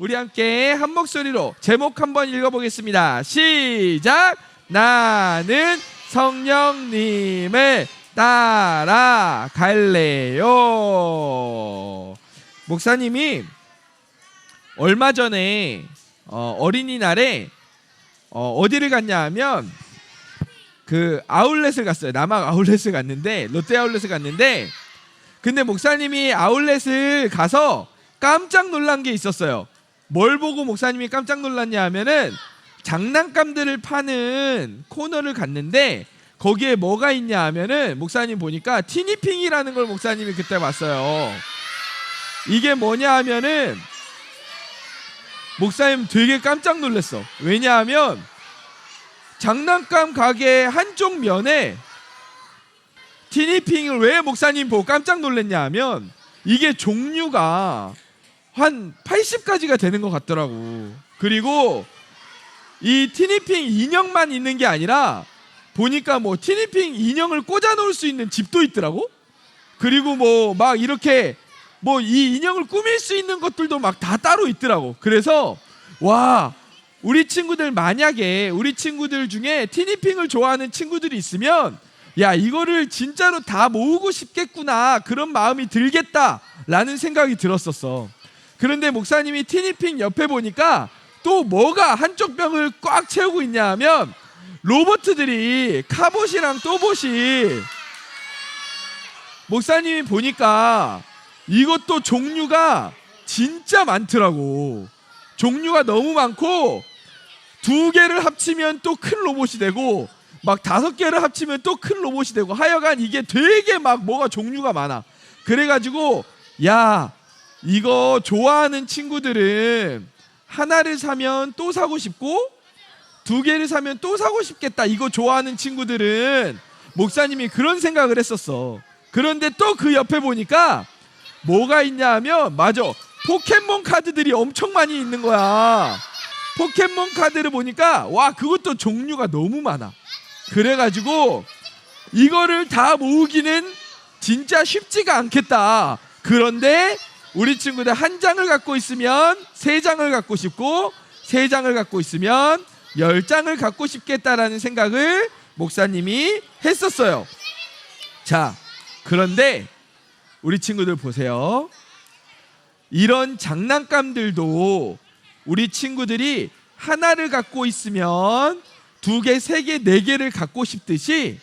우리 함께 한 목소리로 제목 한번 읽어보겠습니다. 시작. 나는 성령님을 따라갈래요. 목사님이 얼마 전에 어, 어린이날에 어, 어디를 갔냐 하면 그 아울렛을 갔어요. 남학 아울렛을 갔는데 롯데 아울렛을 갔는데 근데 목사님이 아울렛을 가서 깜짝 놀란 게 있었어요. 뭘 보고 목사님이 깜짝 놀랐냐 하면은 장난감들을 파는 코너를 갔는데 거기에 뭐가 있냐 하면은 목사님 보니까 티니핑이라는 걸 목사님이 그때 봤어요. 이게 뭐냐 하면은 목사님 되게 깜짝 놀랐어. 왜냐하면 장난감 가게 한쪽 면에 티니핑을 왜 목사님 보고 깜짝 놀랐냐 하면 이게 종류가 한 80가지가 되는 것 같더라고. 그리고 이 티니핑 인형만 있는 게 아니라 보니까 뭐 티니핑 인형을 꽂아 놓을 수 있는 집도 있더라고. 그리고 뭐 막 이렇게 뭐 이 인형을 꾸밀 수 있는 것들도 막 다 따로 있더라고. 그래서 와 우리 친구들 만약에 우리 친구들 중에 티니핑을 좋아하는 친구들이 있으면 야 이거를 진짜로 다 모으고 싶겠구나 그런 마음이 들겠다라는 생각이 들었었어. 그런데 목사님이 티니핑 옆에 보니까 또 뭐가 한쪽 병을 꽉 채우고 있냐 하면 로버트들이 카봇이랑 또봇이 목사님이 보니까 이것도 종류가 진짜 많더라고. 종류가 너무 많고 두 개를 합치면 또 큰 로봇이 되고 막 다섯 개를 합치면 또 큰 로봇이 되고 하여간 이게 되게 막 뭐가 종류가 많아. 그래가지고 야 이거 좋아하는 친구들은 하나를 사면 또 사고 싶고 두 개를 사면 또 사고 싶겠다. 이거 좋아하는 친구들은 목사님이 그런 생각을 했었어. 그런데 또 그 옆에 보니까 뭐가 있냐 하면 맞아. 포켓몬 카드들이 엄청 많이 있는 거야. 포켓몬 카드를 보니까 와 그것도 종류가 너무 많아. 그래 가지고 이거를 다 모으기는 진짜 쉽지가 않겠다. 그런데 우리 친구들 한 장을 갖고 있으면 세 장을 갖고 싶고 세 장을 갖고 있으면 열 장을 갖고 싶겠다라는 생각을 목사님이 했었어요. 자, 그런데 우리 친구들 보세요. 이런 장난감들도 우리 친구들이 하나를 갖고 있으면 두 개, 세 개, 네 개를 갖고 싶듯이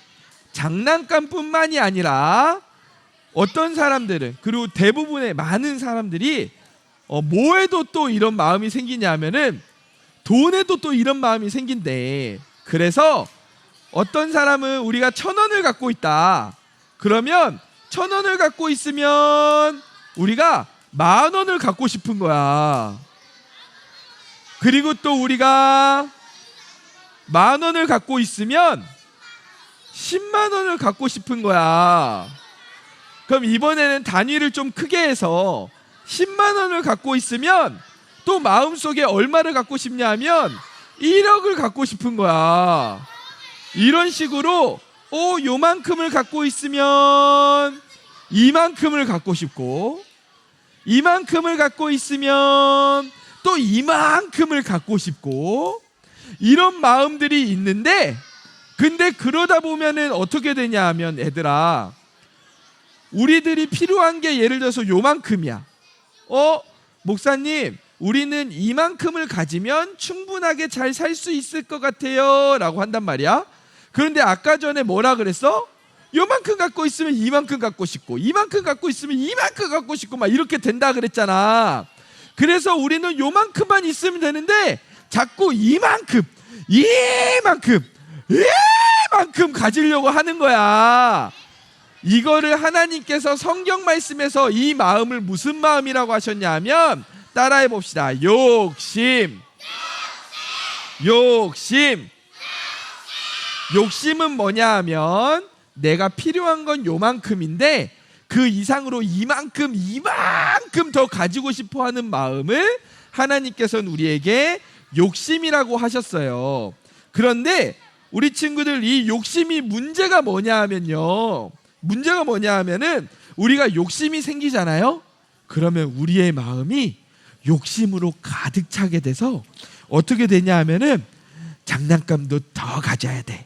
장난감뿐만이 아니라 어떤 사람들은 그리고 대부분의 많은 사람들이 어, 뭐에도 또 이런 마음이 생기냐면은 돈에도 또 이런 마음이 생긴대. 그래서 어떤 사람은 우리가 천 원을 갖고 있다. 그러면 천 원을 갖고 있으면 우리가 만 원을 갖고 싶은 거야. 그리고 또 우리가 만 원을 갖고 있으면 10만 원을 갖고 싶은 거야. 그럼 이번에는 단위를 좀 크게 해서 10만 원을 갖고 있으면 또 마음속에 얼마를 갖고 싶냐면 1억을 갖고 싶은 거야. 이런 식으로 오 요만큼을 갖고 있으면 이만큼을 갖고 싶고 이만큼을 갖고 있으면 또 이만큼을 갖고 싶고 이런 마음들이 있는데 근데 그러다 보면은 어떻게 되냐 하면 애들아 우리들이 필요한 게 예를 들어서 요만큼이야. 어, 목사님, 우리는 이만큼을 가지면 충분하게 잘 살 수 있을 것 같아요. 라고 한단 말이야. 그런데 아까 전에 뭐라 그랬어? 요만큼 갖고 있으면 이만큼 갖고 싶고, 이만큼 갖고 있으면 이만큼 갖고 싶고, 막 이렇게 된다 그랬잖아. 그래서 우리는 요만큼만 있으면 되는데, 자꾸 이만큼, 이만큼, 이만큼 가지려고 하는 거야. 이거를 하나님께서 성경 말씀에서 이 마음을 무슨 마음이라고 하셨냐면 따라해 봅시다. 욕심. 욕심. 욕심은 뭐냐 하면 내가 필요한 건 요만큼인데 그 이상으로 이만큼 이만큼 더 가지고 싶어 하는 마음을 하나님께서는 우리에게 욕심이라고 하셨어요. 그런데 우리 친구들 이 욕심이 문제가 뭐냐 하면요. 문제가 뭐냐 하면은 우리가 욕심이 생기잖아요. 그러면 우리의 마음이 욕심으로 가득 차게 돼서 어떻게 되냐 하면은 장난감도 더 가져야 돼.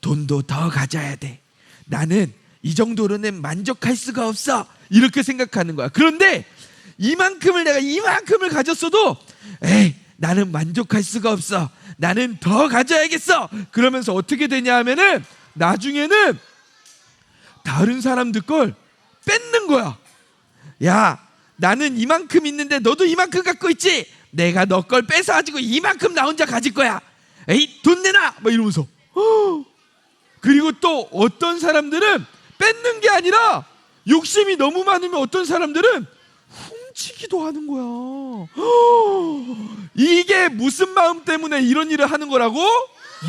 돈도 더 가져야 돼. 나는 이 정도로는 만족할 수가 없어. 이렇게 생각하는 거야. 그런데 이만큼을 내가 이만큼을 가졌어도 에이, 나는 만족할 수가 없어. 나는 더 가져야겠어. 그러면서 어떻게 되냐 하면은 나중에는 다른 사람들 걸 뺏는 거야. 야, 나는 이만큼 있는데 너도 이만큼 갖고 있지? 내가 너 걸 뺏어가지고 이만큼 나 혼자 가질 거야. 에이, 돈 내놔! 막 이러면서. 허! 그리고 또 어떤 사람들은 뺏는 게 아니라 욕심이 너무 많으면 어떤 사람들은 훔치기도 하는 거야. 허! 이게 무슨 마음 때문에 이런 일을 하는 거라고?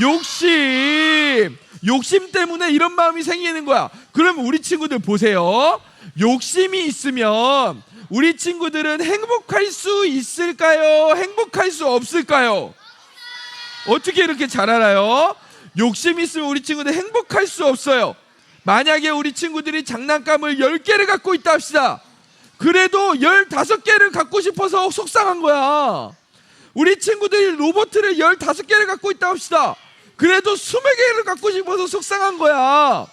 욕심. 욕심 때문에 이런 마음이 생기는 거야. 그럼 우리 친구들 보세요. 욕심이 있으면 우리 친구들은 행복할 수 있을까요? 행복할 수 없을까요? 어떻게 이렇게 잘 알아요? 욕심이 있으면 우리 친구들 행복할 수 없어요. 만약에 우리 친구들이 장난감을 10개를 갖고 있다 합시다. 그래도 15개를 갖고 싶어서 속상한 거야. 우리 친구들이 로봇을 15개를 갖고 있다 합시다. 그래도 20개를 갖고 싶어서 속상한 거야.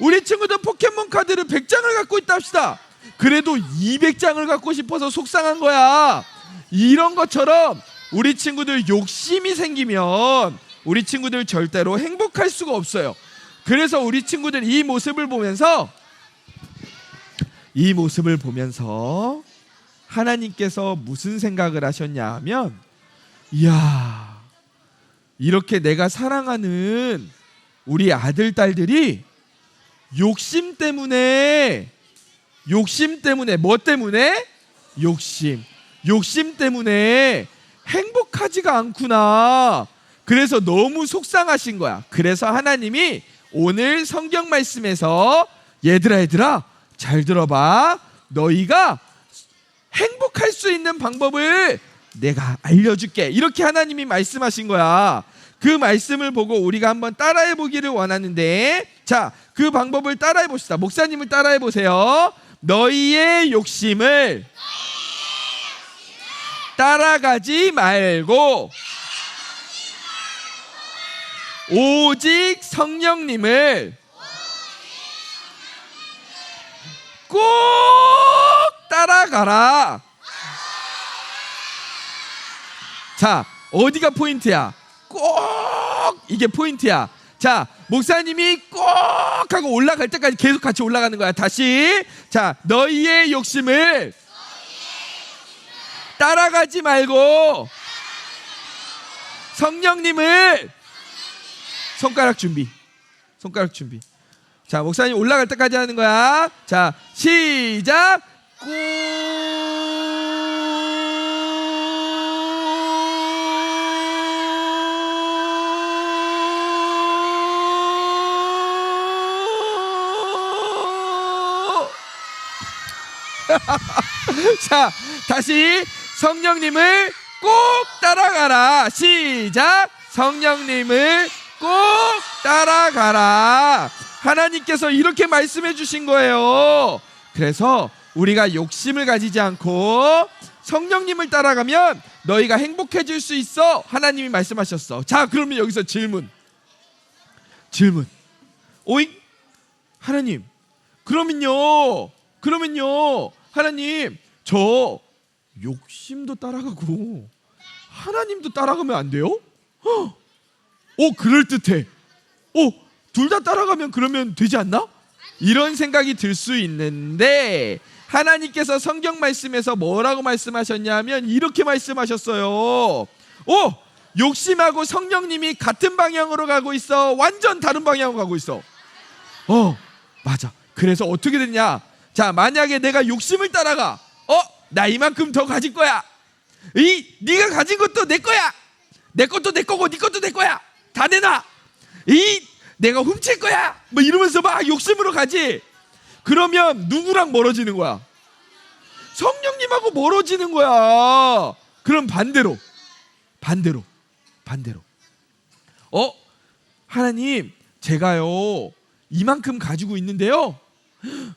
우리 친구들 포켓몬 카드를 100장을 갖고 있다 합시다. 그래도 200장을 갖고 싶어서 속상한 거야. 이런 것처럼 우리 친구들 욕심이 생기면 우리 친구들 절대로 행복할 수가 없어요. 그래서 우리 친구들 이 모습을 보면서 이 모습을 보면서 하나님께서 무슨 생각을 하셨냐 하면 이야 이렇게 내가 사랑하는 우리 아들 딸들이 욕심 때문에 욕심 때문에 뭐 때문에? 욕심. 욕심 때문에 행복하지가 않구나. 그래서 너무 속상하신 거야. 그래서 하나님이 오늘 성경 말씀에서 얘들아 얘들아 잘 들어봐. 너희가 행복할 수 있는 방법을 내가 알려줄게. 이렇게 하나님이 말씀하신 거야. 그 말씀을 보고 우리가 한번 따라해 보기를 원하는데 자 그 방법을 따라해 봅시다. 목사님을 따라해 보세요. 너희의 욕심을 따라가지 말고 오직 성령님을 꼭 따라가라. 자, 어디가 포인트야? 꼭 이게 포인트야. 자, 목사님이 꼭 하고 올라갈 때까지 계속 같이 올라가는 거야. 다시. 자, 너희의 욕심을 따라가지 말고 성령님을 손가락 준비. 손가락 준비. 자, 목사님 올라갈 때까지 하는 거야. 자, 시작. 꾹. 자, 다시 성령님을 꼭 따라가라. 시작. 성령님을 꼭 따라가라. 하나님께서 이렇게 말씀해 주신 거예요. 그래서 우리가 욕심을 가지지 않고 성령님을 따라가면 너희가 행복해질 수 있어. 하나님이 말씀하셨어. 자, 그러면 여기서 질문. 질문. 오잉? 하나님. 그러면요. 그러면요. 하나님, 저 욕심도 따라가고 하나님도 따라가면 안 돼요? 헉! 오, 그럴 듯해. 오, 둘 다 따라가면 그러면 되지 않나? 이런 생각이 들 수 있는데 하나님께서 성경 말씀에서 뭐라고 말씀하셨냐면 이렇게 말씀하셨어요. 오, 욕심하고 성령님이 같은 방향으로 가고 있어. 완전 다른 방향으로 가고 있어. 어, 맞아. 그래서 어떻게 됐냐? 자, 만약에 내가 욕심을 따라가. 어, 나 이만큼 더 가질 거야. 이 네가 가진 것도 내 거야. 내 것도 내 거고 네 것도 내 거야. 다 내놔. 이 내가 훔칠 거야. 뭐 이러면서 막 욕심으로 가지. 그러면 누구랑 멀어지는 거야? 성령님하고 멀어지는 거야. 그럼 반대로. 반대로. 반대로. 어? 하나님, 제가요. 이만큼 가지고 있는데요.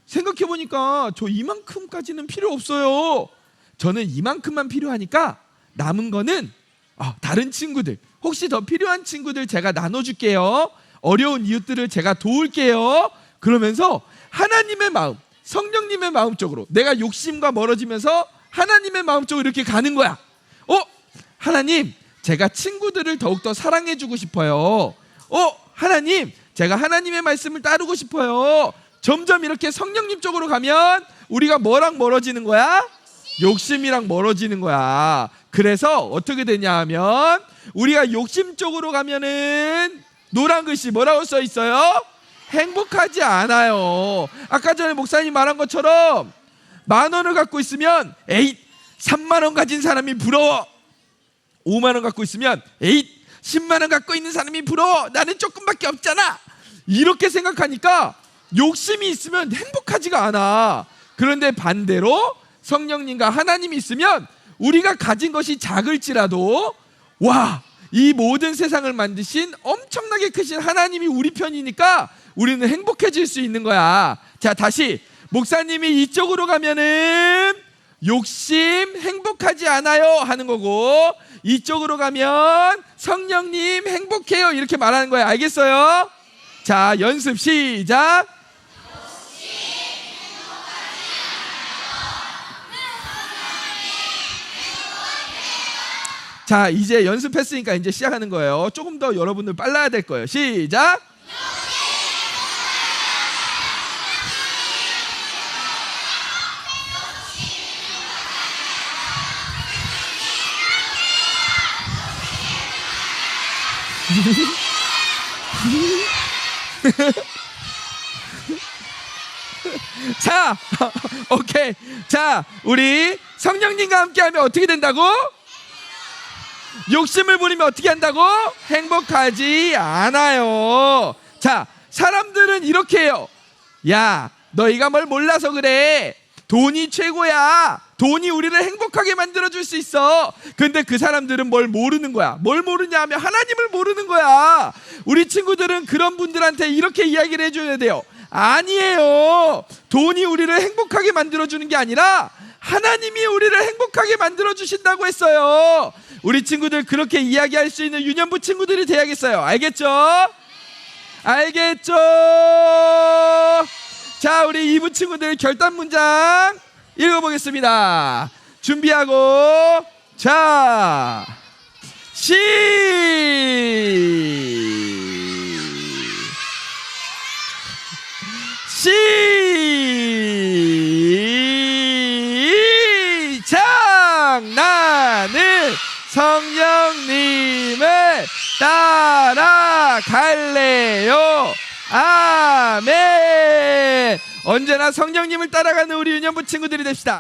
생각해 보니까 저 이만큼까지는 필요 없어요. 저는 이만큼만 필요하니까 남은 거는 아, 다른 친구들 혹시 더 필요한 친구들 제가 나눠줄게요. 어려운 이웃들을 제가 도울게요. 그러면서 하나님의 마음, 성령님의 마음 쪽으로 내가 욕심과 멀어지면서 하나님의 마음 쪽으로 이렇게 가는 거야. 어? 하나님, 제가 친구들을 더욱더 사랑해주고 싶어요. 어? 하나님, 제가 하나님의 말씀을 따르고 싶어요. 점점 이렇게 성령님 쪽으로 가면 우리가 뭐랑 멀어지는 거야? 욕심이랑 멀어지는 거야. 그래서 어떻게 되냐 하면 우리가 욕심 쪽으로 가면은 노란 글씨 뭐라고 써 있어요? 행복하지 않아요. 아까 전에 목사님 말한 것처럼 만 원을 갖고 있으면 에잇 3만 원 가진 사람이 부러워. 5만 원 갖고 있으면 에잇 10만 원 갖고 있는 사람이 부러워. 나는 조금밖에 없잖아. 이렇게 생각하니까 욕심이 있으면 행복하지가 않아. 그런데 반대로 성령님과 하나님이 있으면 우리가 가진 것이 작을지라도 와, 이 모든 세상을 만드신 엄청나게 크신 하나님이 우리 편이니까 우리는 행복해질 수 있는 거야. 자, 다시 목사님이 이쪽으로 가면은 욕심 행복하지 않아요 하는 거고 이쪽으로 가면 성령님 행복해요 이렇게 말하는 거야. 알겠어요? 자, 연습 시작. 자, 이제 연습했으니까 이제 시작하는 거예요. 조금 더 여러분들 빨라야 될 거예요. 시작. 자, 오케이. 자, 우리 성령님과 함께하면 어떻게 된다고? 욕심을 부리면 어떻게 한다고? 행복하지 않아요. 자, 사람들은 이렇게 해요. 야, 너희가 뭘 몰라서 그래. 돈이 최고야. 돈이 우리를 행복하게 만들어줄 수 있어. 근데 그 사람들은 뭘 모르는 거야. 뭘 모르냐 하면 하나님을 모르는 거야. 우리 친구들은 그런 분들한테 이렇게 이야기를 해줘야 돼요. 아니에요. 돈이 우리를 행복하게 만들어주는 게 아니라 하나님이 우리를 행복하게 만들어 주신다고 했어요. 우리 친구들 그렇게 이야기할 수 있는 유년부 친구들이 돼야겠어요. 알겠죠? 알겠죠? 자, 우리 이부 친구들 결단 문장 읽어보겠습니다. 준비하고, 자, 시! 갈래요. 아멘. 언제나 성령님을 따라가는 우리 유년부 친구들이 됩시다.